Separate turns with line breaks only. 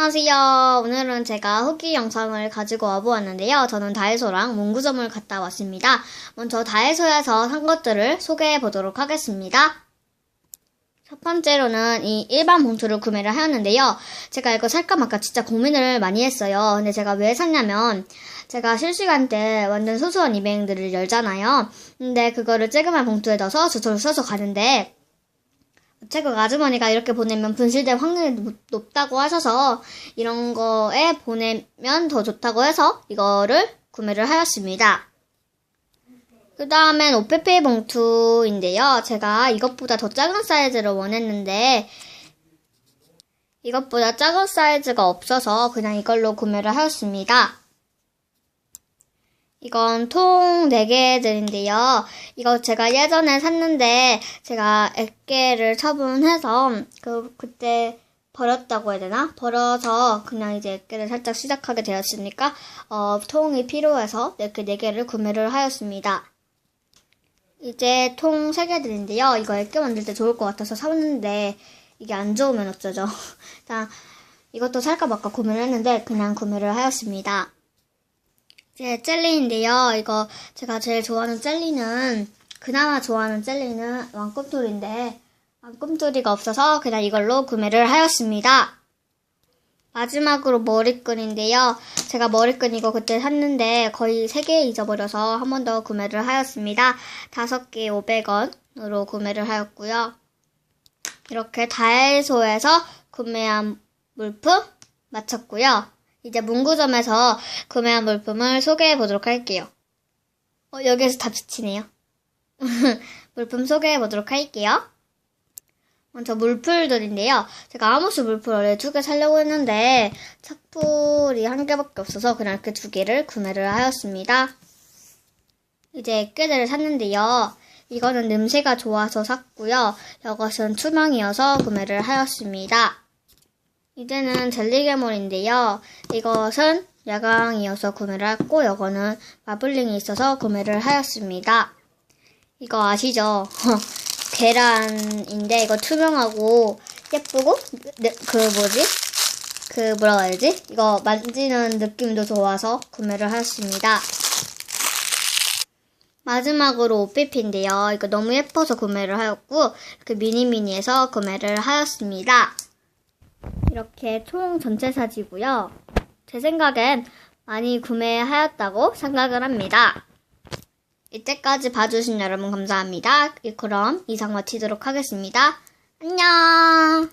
안녕하세요. 오늘은 제가 후기 영상을 가지고 와보았는데요. 저는 다이소랑 문구점을 갔다 왔습니다. 먼저 다이소에서 산 것들을 소개해 보도록 하겠습니다. 첫 번째로는 이 일반 봉투를 구매를 하였는데요. 제가 이거 살까 말까 진짜 고민을 많이 했어요. 근데 제가 왜 샀냐면 제가 실시간 때 완전 소소한 이벤트를 열잖아요. 근데 그거를 쬐그만 봉투에 넣어서 저절로 써서 가는데 제가 아주머니가 이렇게 보내면 분실될 확률이 높- 높다고 하셔서 이런 거에 보내면 더 좋다고 해서 이거를 구매를 하였습니다. 그 다음엔 오페페 봉투인데요. 제가 이것보다 더 작은 사이즈를 원했는데 이것보다 작은 사이즈가 없어서 그냥 이걸로 구매를 하였습니다. 이건 통 4개들인데요. 이거 제가 예전에 샀는데 제가 액계를 처분해서 그 그때 버렸다고 해야 되나? 버려서 그냥 이제 액계를 살짝 시작하게 되었으니까 어, 통이 필요해서 이렇게 4개를 구매를 하였습니다. 이제 통 3개들인데요. 이거 액계 만들 때 좋을 것 같아서 샀는데 이게 안 좋으면 어쩌죠? 일단 이것도 살까 말까 고민을 했는데 그냥 구매를 하였습니다. 이제 젤리인데요. 이거 제가 제일 좋아하는 젤리는 그나마 좋아하는 젤리는 왕꿈토리인데 왕꿈토리가 없어서 그냥 이걸로 구매를 하였습니다. 마지막으로 머리끈인데요. 제가 머리끈 이거 그때 샀는데 거의 3개 잊어버려서 한 번 더 구매를 하였습니다. 5개 500원으로 구매를 하였고요. 이렇게 다이소에서 구매한 물품 마쳤고요. 이제 문구점에서 구매한 물품을 소개해 보도록 할게요. 어, 여기에서 다 비치네요. 물품 소개해 보도록 할게요. 먼저 물풀들인데요. 제가 아모스 물풀 원래 두개 사려고 했는데 착풀이 한 개밖에 없어서 그냥 이렇게 두 개를 구매를 하였습니다. 이제 액계들을 샀는데요. 이거는 냄새가 좋아서 샀고요. 이것은 투명이어서 구매를 하였습니다. 이제는 젤리괴물인데요. 이것은 야광이어서 구매를 했고, 이거는 마블링이 있어서 구매를 하였습니다. 이거 아시죠? 계란인데, 이거 투명하고 예쁘고, 네, 그 뭐지? 그 뭐라고 해야지? 이거 만지는 느낌도 좋아서 구매를 하였습니다. 마지막으로 오피피인데요. 이거 너무 예뻐서 구매를 하였고, 이렇게 미니미니해서 구매를 하였습니다. 이렇게 총 전체 사지고요. 제 생각엔 많이 구매하였다고 생각을 합니다. 이때까지 봐주신 여러분 감사합니다. 그럼 이상 마치도록 하겠습니다. 안녕!